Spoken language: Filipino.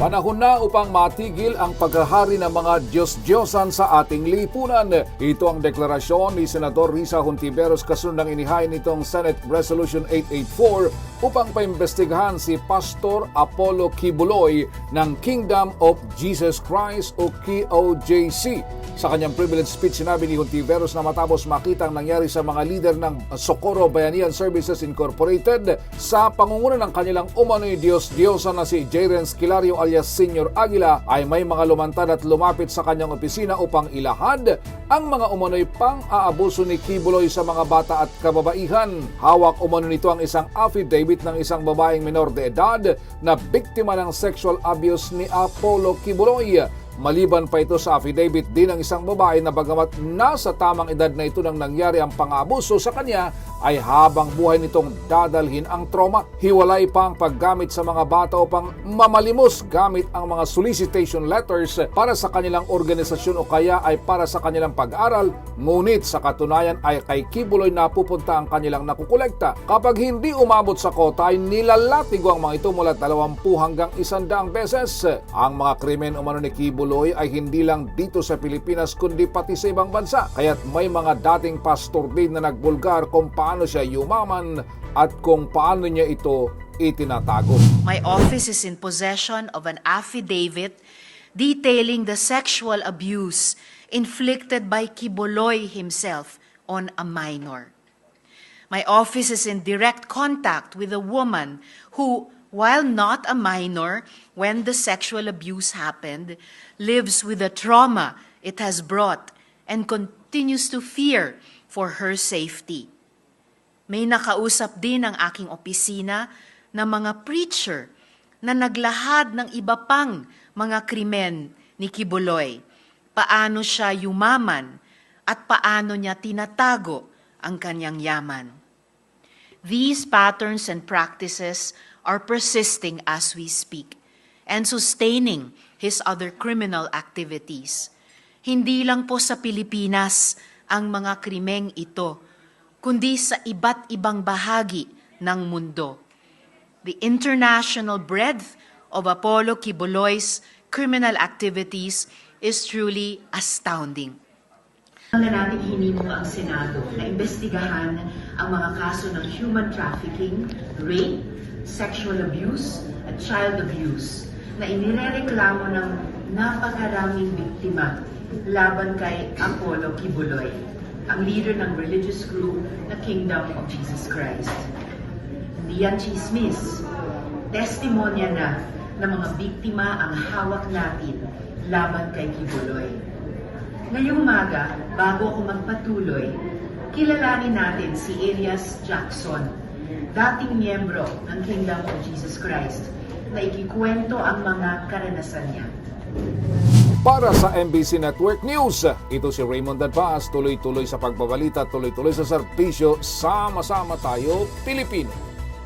Panahon na upang matigil ang paghahari ng mga Diyos-Diyosan sa ating lipunan. Ito ang deklarasyon ni Senador Risa Hontiveros kasunod ng inihain nitong Senate Resolution 884 upang paimbestigahan si Pastor Apollo Kibuloy ng Kingdom of Jesus Christ o KOJC. Sa kanyang privilege speech, sinabi ni Hontiveros na matapos makita ang nangyari sa mga leader ng Socorro Bayanihan Services Incorporated sa pangunguna ng kanilang umano'y Diyos-Diyosa na si Jaren Skilario alias Senior Aguila ay may mga lumantad at lumapit sa kanyang opisina upang ilahad ang mga umano'y pang-aabuso ni Kibuloy sa mga bata at kababaihan. Hawak umano nito ang isang affidavit ng isang babaeng minor de edad na biktima ng sexual abuse ni Apollo Kibuloy. Maliban pa ito sa affidavit din ng isang babae na bagamat nasa tamang edad na ito nang nangyari ang pang-abuso sa kanya ay habang buhay nitong dadalhin ang trauma. Hiwalay pa ang paggamit sa mga bata upang mamalimos gamit ang mga solicitation letters para sa kanilang organisasyon o kaya ay para sa kanilang pag-aral. Ngunit sa katunayan ay kay Kibuloy na pupunta ang kanilang nakukolekta. Kapag hindi umabot sa kota ay nilalatigo ang mga ito mula 20 hanggang 100 beses. Ang mga krimen umano ni Kibuloy ay hindi lang dito sa Pilipinas kundi pati sa ibang bansa. Kaya't may mga dating pastor din na nagbulgar kung paano siya yumaman at kung paano niya ito itinatago. My office is in possession of an affidavit detailing the sexual abuse inflicted by Kiboloy himself on a minor. My office is in direct contact with a woman who, while not a minor when the sexual abuse happened, lives with the trauma it has brought and continues to fear for her safety. May nakausap din ang aking opisina na mga preacher na naglahad ng iba pang mga krimen ni Kibuloy. Paano siya yumaman at paano niya tinatago ang kanyang yaman. These patterns and practices are persisting as we speak and sustaining his other criminal activities. Hindi lang po sa Pilipinas ang mga krimeng ito, kundi sa iba't ibang bahagi ng mundo. The international breadth of Apollo Kibuloy's criminal activities is truly astounding. Na natin hinimok ang Senado na imbestigahan ang mga kaso ng human trafficking, rape, sexual abuse, at child abuse na inirereklamo ng napakaraming biktima laban kay Apollo Kibuloy, ang leader ng religious group na Kingdom of Jesus Christ. Hindi yan chismis. Testimonya na ng mga biktima ang hawak natin laban kay Kibuloy. Ngayong umaga, bago ako magpatuloy, kilalanin natin si Elias Jackson, dating miyembro ng Kingdom of Jesus Christ, na ikikwento ang mga karanasan niya. Para sa MBC Network News, ito si Raymond Dadvas, tuloy-tuloy sa pagbabalita, tuloy-tuloy sa serbisyo, sama-sama tayo, Pilipino.